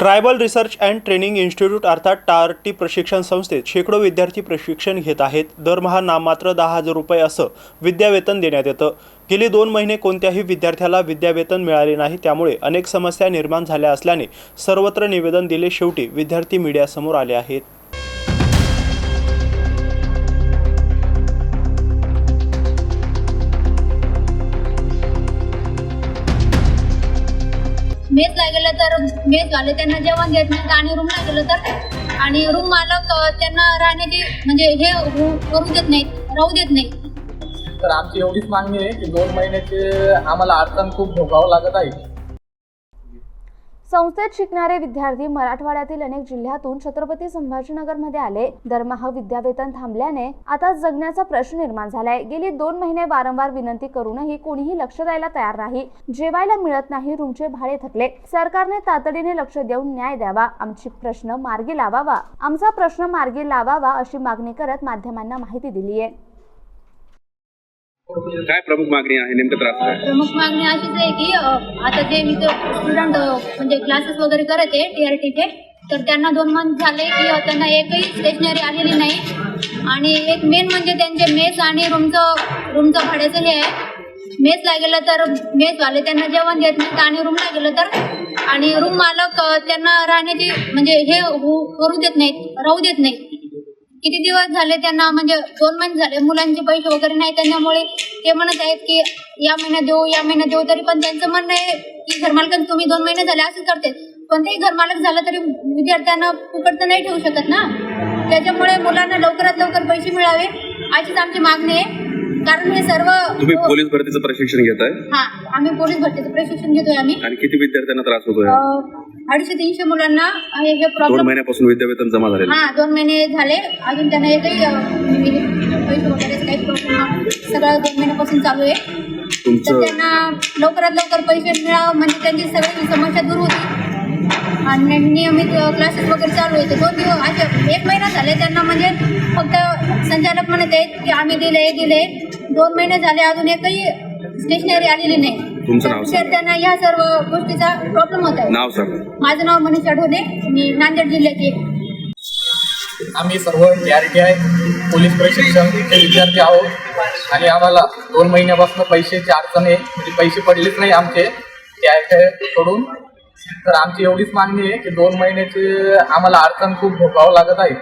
Tribal research and training institute अर्थात टार्टी प्रशिक्षण संस्थेत शेकडो विद्यार्थी प्रशिक्षण घेत आहेत. दरमहा नाममात्र दहा हजार रुपये असं विद्यावेतन देण्यात येतं. गेली दोन महिने कोणत्याही विद्यार्थ्याला विद्यावेतन मिळाले नाही. त्यामुळे अनेक समस्या निर्माण झाल्या असल्याने सर्वत्र निवेदन दिले शेवटी विद्यार्थी मीडियासमोर आले आहेत. मेसला गेलं तर मेसवाले त्यांना जेवण देत नाहीत आणि रूमला गेलं तर. आणि रूम मालक त्यांना राहण्याची म्हणजे हे करू देत नाहीत राहू देत नाहीत. तर आमची एवढीच मागणी आहे की दोन महिन्याचे आम्हाला अडचण खूप भोगावं लागत आहे. संस्थेत शिकणारे विद्यार्थी मराठवाड्यातील अनेक जिल्ह्यातून छत्रपती संभाजीनगरमध्ये आले. दरमहा विद्यावेतन थांबल्याने आता जगण्याचा प्रश्न निर्माण झालाय. गेली दोन महिने वारंवार विनंती करूनही कोणीही लक्ष द्यायला तयार नाही. जेवायला मिळत नाही रूमचे भाडे थकले. सरकारने तातडीने लक्ष देऊन न्याय द्यावा. आमची प्रश्न मार्गी लावावा. आमचा प्रश्न मार्गी लावावा अशी मागणी करत माध्यमांना माहिती दिली आहे काय प्रमुख मागणी आहे? नेमकं त्रास काय? प्रमुख मागणी अशीच आहे की आता जे मी स्टुडंट म्हणजे क्लासेस वगैरे करत आहे टी आर टीचे तर त्यांना दोन मंथ झाले की त्यांना एकही स्टेशनरी आलेली नाही. आणि एक मेन म्हणजे त्यांचे मेस आणि रूमचं रूमचं भाड्याचं हे आहे. मेसला गेलं तर मेसवाले त्यांना जेवण देत नाहीत आणि रूमला गेलं तर आणि रूम मालक त्यांना राहण्याची म्हणजे हे करू देत नाहीत राहू देत नाहीत. किती दिवस झाले त्यांना म्हणजे दोन महिने झाले मुलांचे पैसे वगैरे नाही त्याच्यामुळे. ते म्हणत आहेत की या महिन्यात देऊ या महिन्यात देऊ तरी पण त्यांचं म्हणणं आहे की घरमालकांना तुम्ही दोन महिने झाले असंच करते. कोणतेही घरमालक झालं तरी विद्यार्थ्यांना फुकट तर नाही ठेवू शकत ना? त्याच्यामुळे मुलांना लवकरात लवकर पैसे मिळावे अशीच आमची मागणी आहे. कारण हे सर्व तुम्ही पोलीस भरतीचं प्रशिक्षण घेताय? हा आम्ही पोलीस भरतीचं प्रशिक्षण घेतोय आम्ही. आणि किती विद्यार्थ्यांना त्रास होतोय? अं, अडीचशे तीनशे मुलांना हे हे दोन प्रॉब्लेम महिन्यापासून विद्यावेतन जमा झालेलं हा दोन महिने झाले. अजून त्यांना एकही अ, म्हणजे पैसे वगैरे काही प्रॉब्लेम सगळं दोन महिन्यापासून चालू आहे. तर तुमचं त्यांना लवकरात लवकर पैसे मिळावं म्हणजे त्यांची सगळी समस्या दूर होती आणि नियमित क्लासेस वगैरे चालू आहे तर दोन दिवस असे एक महिना झाले त्यांना म्हणजे फक्त संचालक म्हणत आहेत की आम्ही दिले दिले दोन महिने झाले अजून एकही स्टेशनरी आलेली नाही. तुमचं तर नाव सांगा. विद्यार्थ्यांना या सर्व गोष्टीचा प्रॉब्लेम होत आहे. नाव सांगा. माझं नाव मनीष आठवले मी नांदेड जिल्ह्याची. आहे. आम्ही सर्व आर टी आय पोलीस प्रशिक्षणचे विद्यार्थी आहोत. आणि आम्हाला दोन महिन्यापासून पैशाची अडचण आहे. म्हणजे पैसे पडलेच नाही आमचे. आर टी आयकडून तर आमची एवढीच मागणी आहे की दोन महिन्याचे आम्हाला अडचण खूप भोगावं लागत आहे.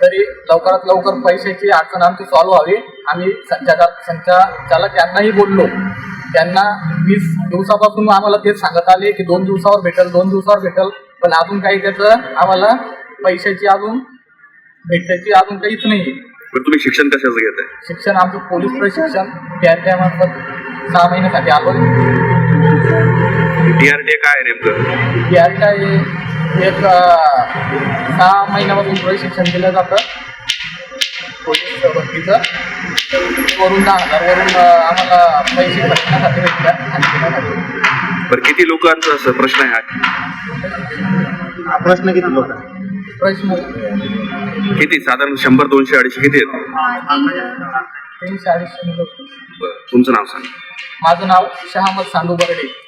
तरी लवकरात लवकर पैशाची अडचण आमची सॉल्व्ह व्हावी. आम्ही संचालक संचालक यांनाही बोललो त्यांना वीस दिवसापासून आम्हाला तेच सांगत आले की दोन दिवसावर भेटेल दोन दिवसावर भेटेल. पण अजून काही त्याचं आम्हाला पैशाची अजून भेटायची अजून काहीच नाही. पण तुम्ही शिक्षण कशाचं घेताय? शिक्षण आमचं पोलीस प्रशिक्षण. पी मार्फत सहा महिन्यासाठी आलो. डीआरडीए काय आहे नेमकं? टी एक अं, सहा महिन्यापासून प्रशिक्षण दिलं जातं. पोलीस भरतीचं. वरून दहा हजारवरून अं, आम्हाला पैसे भरण्यासाठी भेटतात. आणि देण्यासाठी बरं किती लोकांचा असं प्रश्न आहे हा? प्रश्न किती लोक? प्रश्न. किती? साधारण शंभर दोनशे अडीचशे किती आहेत? तीनशे अडीचशे मुलं बरं तुमचं नाव सांगा. माझं नाव शहामद सांडू बर्डे.